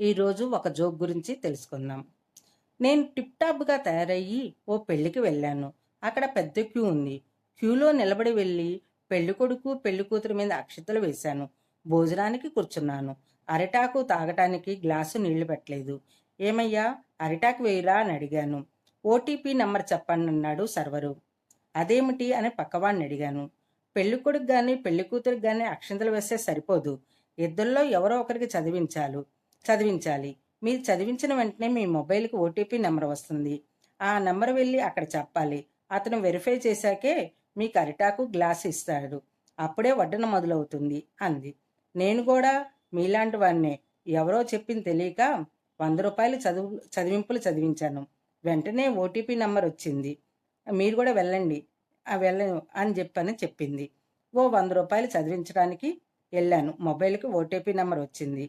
ఈరోజు ఒక జోక్ గురించి తెలుసుకుందాం. నేను టిప్ టాప్గా తయారయ్యి ఓ పెళ్ళికి వెళ్ళాను. అక్కడ పెద్ద క్యూ ఉంది. క్యూలో నిలబడి వెళ్ళి పెళ్ళి కొడుకు పెళ్ళి కూతురు మీద అక్షతలు వేశాను. భోజనానికి కూర్చున్నాను. అరిటాకు తాగటానికి గ్లాసు నీళ్ళు పెట్టలేదు. ఏమయ్యా అరిటాకు వేయరా అని అడిగాను. ఓటీపీ నెంబర్ చెప్పండి అన్నాడు సర్వరు. అదేమిటి అని పక్కవాడిని అడిగాను. పెళ్ళి కొడుకు కానీ పెళ్ళి కూతురికి కానీ అక్షంతలు వేస్తే సరిపోదు. ఇద్దరిలో ఎవరో ఒకరికి చదివించాలి. చదివించాలి. మీరు చదివించిన వెంటనే మీ మొబైల్కి ఓటీపీ నెంబర్ వస్తుంది. ఆ నెంబర్ వెళ్ళి అక్కడ చెప్పాలి. అతను వెరిఫై చేశాకే మీకు అరిటాకు గ్లాస్ ఇస్తాడు. అప్పుడే వడ్డన మొదలవుతుంది అంది. నేను కూడా మీలాంటి వాడినే ఎవరో చెప్పింది తెలియక వంద రూపాయలు చదువు చదివింపులు చదివించాను. వెంటనే ఓటీపీ నెంబర్ వచ్చింది. మీరు కూడా వెళ్ళండి. వెళ్ళ అని చెప్పని చెప్పింది. ఓ వంద రూపాయలు చదివించడానికి వెళ్ళాను. మొబైల్కి ఓటీపీ నెంబర్ వచ్చింది.